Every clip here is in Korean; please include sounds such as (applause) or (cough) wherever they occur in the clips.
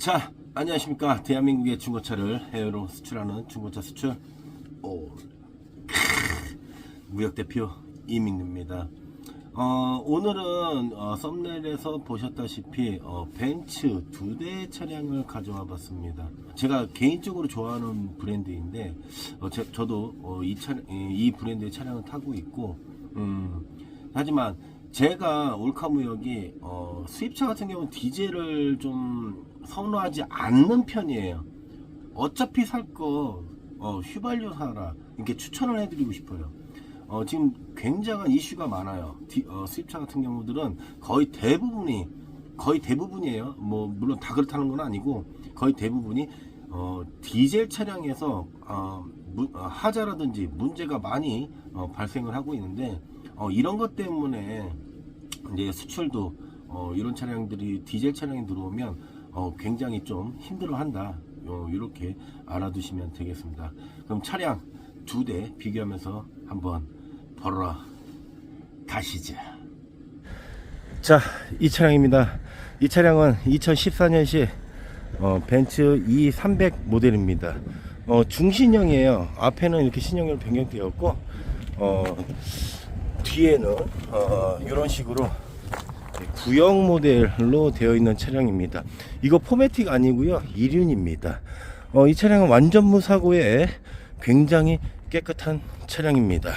자, 안녕하십니까. 대한민국의 중고차를 해외로 수출하는 중고차 수출 오 크, 무역대표 이민입니다. 어, 오늘은 어, 썸네일에서 보셨다시피 어, 벤츠 두대 차량을 가져와 봤습니다. 제가 개인적으로 좋아하는 브랜드인데 어, 저, 저도 어, 이, 차, 이, 이 브랜드의 차량을 타고 있고 음, 하지만 제가 올카무역이 어, 수입차 같은 경우는 디젤을 좀 선호하지 않는 편이에요. 어차피 살거 어, 휘발유 사라 이렇게 추천을 해드리고 싶어요. 어, 지금 굉장한 이슈가 많아요. 디- 어, 수입차 같은 경우들은 거의 대부분이 거의 대부분이에요. 뭐 물론 다 그렇다는 건 아니고 거의 대부분이 어, 디젤 차량에서 어, 무- 어, 하자라든지 문제가 많이 어, 발생을 하고 있는데 어, 이런 것 때문에 이제 수출도 어, 이런 차량들이 디젤 차량이 들어오면 어, 굉장히 좀 힘들어한다. 어, 이렇게 알아두시면 되겠습니다. 그럼 차량 두 대 비교하면서 한번 보러 가시죠. 자, 이 차량입니다. 이 차량은 2014년식 어, 벤츠 E300 모델입니다. 어, 중신형이에요. 앞에는 이렇게 신형으로 변경되었고, 어, 뒤에는 어, 이런 식으로 구형 모델로 되어 있는 차량입니다. 이거 포매틱 아니고요. 이륜입니다. 어, 이 차량은 완전 무 사고에 굉장히 깨끗한 차량입니다.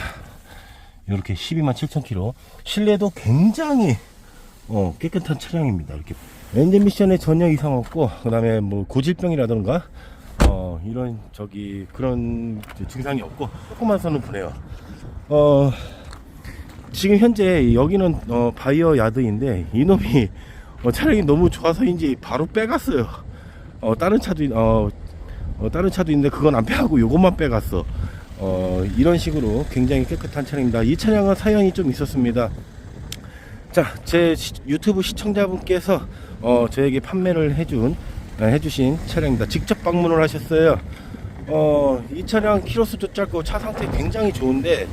이렇게 12만 7천 킬로. 실내도 굉장히 어, 깨끗한 차량입니다. 이렇게 엔진 미션에 전혀 이상 없고 그다음에 뭐 고질병이라던가 어, 이런 저기 그런 증상이 없고 조그만 선루프네요. 어, 지금 현재 여기는 어, 바이어 야드인데 이놈이 어, 차량이 너무 좋아서인지 바로 빼갔어요. 어, 다른 차도 있- 어, 어, 다른 차도 있는데 그건 안 빼가고 요것만 빼갔어. 어, 이런 식으로 굉장히 깨끗한 차량입니다. 이 차량은 사연이 좀 있었습니다. 자, 제 시- 유튜브 시청자분께서 어, 저에게 판매를 해준 아, 해주신 차량입니다. 직접 방문을 하셨어요. 어, 이 차량 키로수도 짧고 차 상태 굉장히 좋은데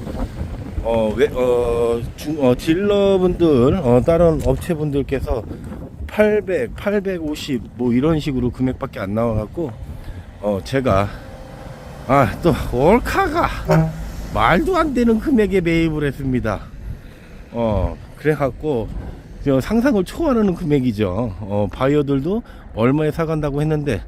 어, 왜, 어, 중, 어, 딜러분들, 어, 다른 업체분들께서 800, 850, 뭐 이런 식으로 금액밖에 안 나와갖고, 어, 제가, 아, 또, 올카가 말도 안 되는 금액에 매입을 했습니다. 어, 그래갖고, 저 상상을 초월하는 금액이죠. 어, 바이어들도 얼마에 사간다고 했는데,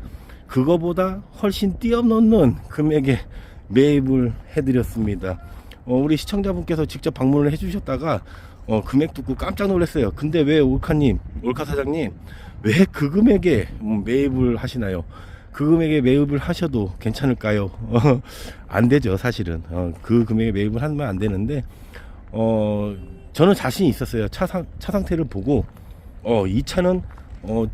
그거보다 훨씬 뛰어넘는 금액에 매입을 해드렸습니다. 어, 우리 시청자분께서 직접 방문을 해주셨다가 어, 금액 듣고 깜짝 놀랐어요. 근데 왜 올카님, 올카 사장님, 왜 그 금액에 음, 매입을 하시나요? 그 금액에 매입을 하셔도 괜찮을까요? 어, 안 되죠, 사실은. 어, 그 금액에 매입을 하면 안 되는데, 어, 저는 자신이 있었어요. 차, 상, 차 상태를 보고, 어, 이 차는, 어,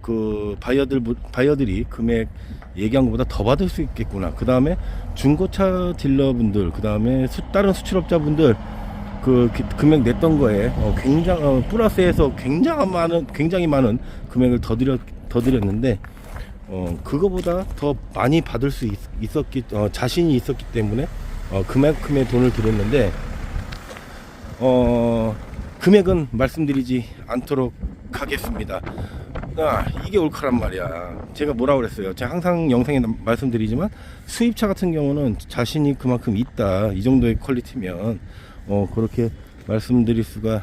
그, 바이어들, 바이어들이 금액 얘기한 것보다 더 받을 수 있겠구나. 그 다음에 중고차 딜러분들, 그 다음에 수, 다른 수출업자분들, 그 기- 금액 냈던 거에 어, 굉장히 어, 플러스해서 굉장히 많은 굉장히 많은 금액을 더 드렸 더 드렸는데 어 그거보다 더 많이 받을 수 있, 었기 어, 자신이 있었기 때문에 어, 그만큼의 돈을 드렸는데 어 금액은 말씀드리지 않도록 하겠습니다. 아, 이게 옳카란 말이야. 제가 뭐라 그랬어요. 제가 항상 영상에 나- 말씀드리지만 수입차 같은 경우는 자신이 그만큼 있다. 이 정도의 퀄리티면 어, 그렇게 말씀드릴 수가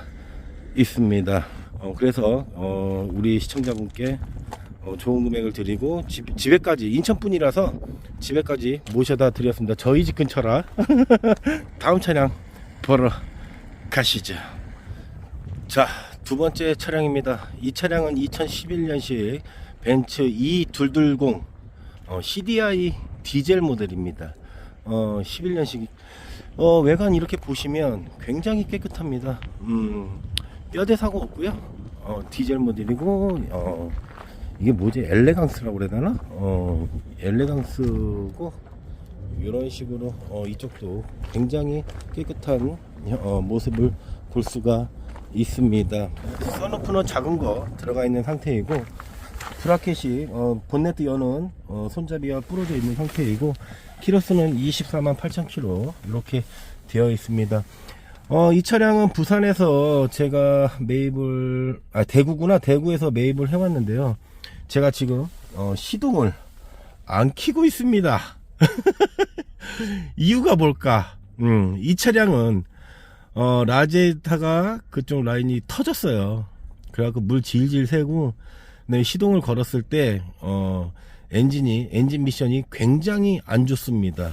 있습니다. 어, 그래서 어, 우리 시청자분께 어, 좋은 금액을 드리고 집, 집에까지 인천 분이라서 집에까지 모셔다 드렸습니다. 저희 집 근처라. (laughs) 다음 차량 보러 가시죠. 자, 두 번째 차량입니다. 이 차량은 2011년식 벤츠 E220 어, CDI 디젤 모델입니다. 어, 11년식 어, 외관 이렇게 보시면 굉장히 깨끗합니다. 음, 뼈대 사고 없고요. 어, 디젤 모델이고 어, 이게 뭐지? 엘레강스라고 그래야 되나? 어, 엘레강스고 이런 식으로 어, 이쪽도 굉장히 깨끗한 어, 모습을 볼 수가 있습니다. 선루프는 작은 거 들어가 있는 상태이고 브라켓이 어, 본네트 여는 어, 손잡이가 부러져 있는 상태이고 키로수는 24만 8천 킬로 이렇게 되어 있습니다. 어, 이 차량은 부산에서 제가 매입을 아 대구구나 대구에서 매입을 해왔는데요. 제가 지금 어, 시동을 안 키고 있습니다. (laughs) 이유가 뭘까? 음, 이 차량은 어, 라제타가 그쪽 라인이 터졌어요. 그래갖고 물 질질 새고 네, 시동을 걸었을 때 어, 엔진이 엔진 미션이 굉장히 안 좋습니다.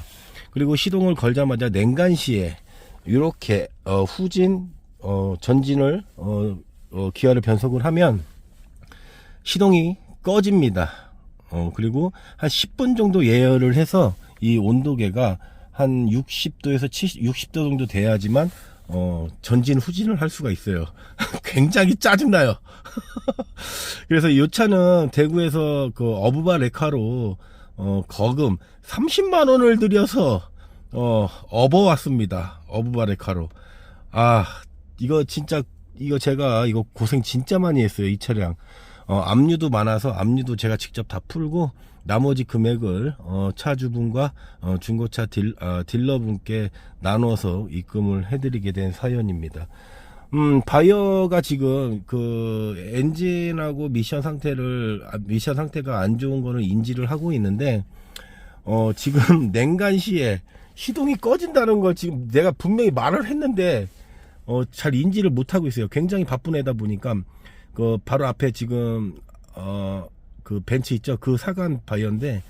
그리고 시동을 걸자마자 냉간시에 이렇게 어, 후진 어, 전진을 어, 어, 기아를 변속을 하면 시동이 꺼집니다. 어, 그리고 한 10분 정도 예열을 해서 이 온도계가 한 60도에서 70, 60도 정도 돼야지만 어, 전진 후진을 할 수가 있어요. (laughs) 굉장히 짜증나요. (laughs) 그래서 이 차는 대구에서 그 어부바 레카로 어, 거금 30만 원을 들여서 어, 업어왔습니다. 어부바 레카로. 아, 이거 진짜 이거 제가 이거 고생 진짜 많이 했어요. 이 차량. 어, 압류도 많아서 압류도 제가 직접 다 풀고 나머지 금액을 어, 차주분과 어, 중고차 딜, 어, 딜러분께 나눠서 입금을 해드리게 된 사연입니다. 음, 바이어가 지금 그 엔진하고 미션 상태를 아, 미션 상태가 안 좋은 거는 인지를 하고 있는데 어, 지금 (laughs) 냉간 시에 시동이 꺼진다는 걸 지금 내가 분명히 말을 했는데 어, 잘 인지를 못 하고 있어요. 굉장히 바쁜 애다 보니까 그 바로 앞에 지금 어, 그 벤치 있죠. 그 사간 바이어인데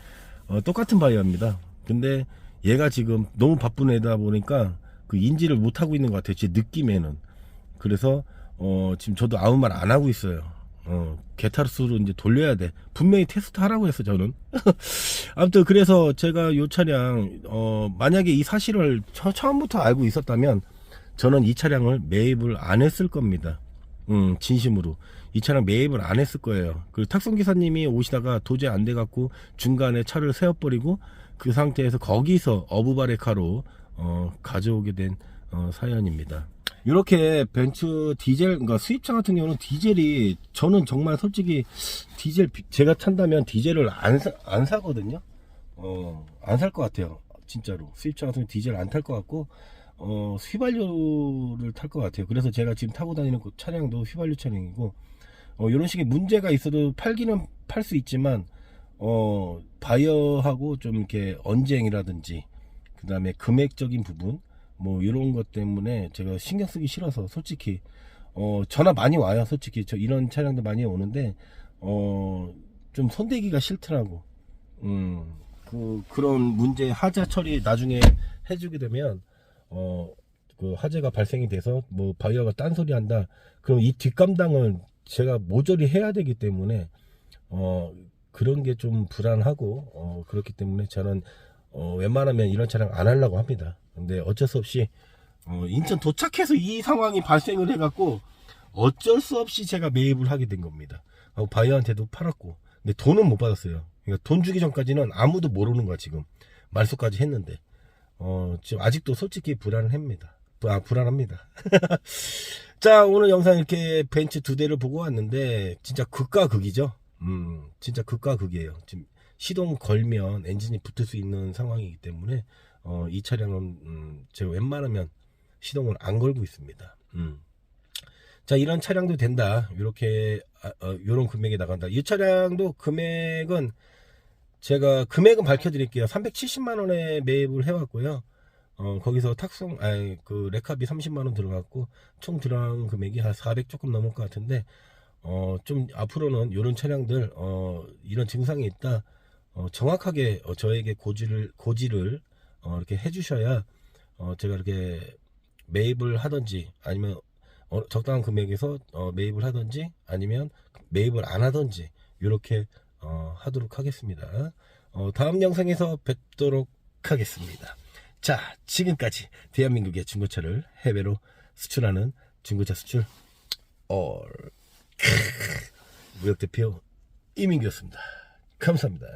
어, 똑같은 바이어입니다. 근데 얘가 지금 너무 바쁜 애다 보니까 그 인지를 못 하고 있는 것 같아요. 제 느낌에는. 그래서 어, 지금 저도 아무 말 안 하고 있어요. 어, 게타르스로 이제 돌려야 돼. 분명히 테스트 하라고 했어, 저는. (laughs) 아무튼, 그래서 제가 요 차량, 어, 만약에 이 사실을 처, 처음부터 알고 있었다면, 저는 이 차량을 매입을 안 했을 겁니다. 음, 진심으로. 이 차량 매입을 안 했을 거예요. 그 탁송 기사님이 오시다가 도저히 안 돼갖고 중간에 차를 세워버리고 그 상태에서 거기서 어부바레카로, 어, 가져오게 된, 어, 사연입니다. 이렇게 벤츠 디젤, 그러니까 수입차 같은 경우는 디젤이 저는 정말 솔직히 디젤 비- 제가 탄다면 디젤을 안, 사, 안 사거든요. 어, 안 살 것 같아요. 진짜로 수입차 같은 경우 디젤 안 탈 것 같고 어, 휘발유를 탈 것 같아요. 그래서 제가 지금 타고 다니는 그 차량도 휘발유 차량이고 어, 이런 식의 문제가 있어도 팔기는 팔 수 있지만 어, 바이어하고 좀 이렇게 언쟁이라든지 그 다음에 금액적인 부분 뭐 이런 것 때문에 제가 신경 쓰기 싫어서 솔직히 어 전화 많이 와요. 솔직히 저 이런 차량도 많이 오는데 어 좀 손대기가 싫더라고. 음 그 그런 문제 하자 처리 나중에 해주게 되면 어 그 화재가 발생이 돼서 뭐 바이어가 딴소리 한다. 그럼 이 뒷감당을 제가 모조리 해야 되기 때문에 어 그런 게 좀 불안하고 어 그렇기 때문에 저는 어, 웬만하면 이런 차량 안 하려고 합니다. 근데 어쩔 수 없이 어, 인천 도착해서 이 상황이 발생을 해갖고 어쩔 수 없이 제가 매입을 하게 된 겁니다. 어, 바이어한테도 팔았고 근데 돈은 못 받았어요. 그러니까 돈 주기 전까지는 아무도 모르는 거야 지금 말소까지 했는데 어, 지금 아직도 솔직히 불안합니다. 부- 아, 불안합니다. (laughs) 자 오늘 영상 이렇게 벤츠 두 대를 보고 왔는데 진짜 극과 극이죠. 음 진짜 극과 극이에요. 지금 시동 걸면 엔진이 붙을 수 있는 상황이기 때문에 어, 이 차량은 음, 제가 웬만하면 시동을 안 걸고 있습니다. 음. 자 이런 차량도 된다. 이렇게 아, 어, 이런 금액에 나간다. 이 차량도 금액은 제가 금액은 밝혀드릴게요. 370만 원에 매입을 해왔고요. 어, 거기서 탁송, 아니, 그, 레카비 30만원 들어갔고, 총 들어간 금액이 한 400 조금 넘을 것 같은데, 어, 좀 앞으로는 이런 차량들, 어, 이런 증상이 있다, 어, 정확하게 어, 저에게 고지를, 고지를, 어, 이렇게 해주셔야, 어, 제가 이렇게 매입을 하든지, 아니면, 어, 적당한 금액에서, 어, 매입을 하든지, 아니면 매입을 안 하든지, 이렇게, 어, 하도록 하겠습니다. 어, 다음 영상에서 뵙도록 하겠습니다. 자, 지금까지 대한민국의 중고차를 해외로 수출하는 중고차 수출 올 무역대표 이민규였습니다. 감사합니다.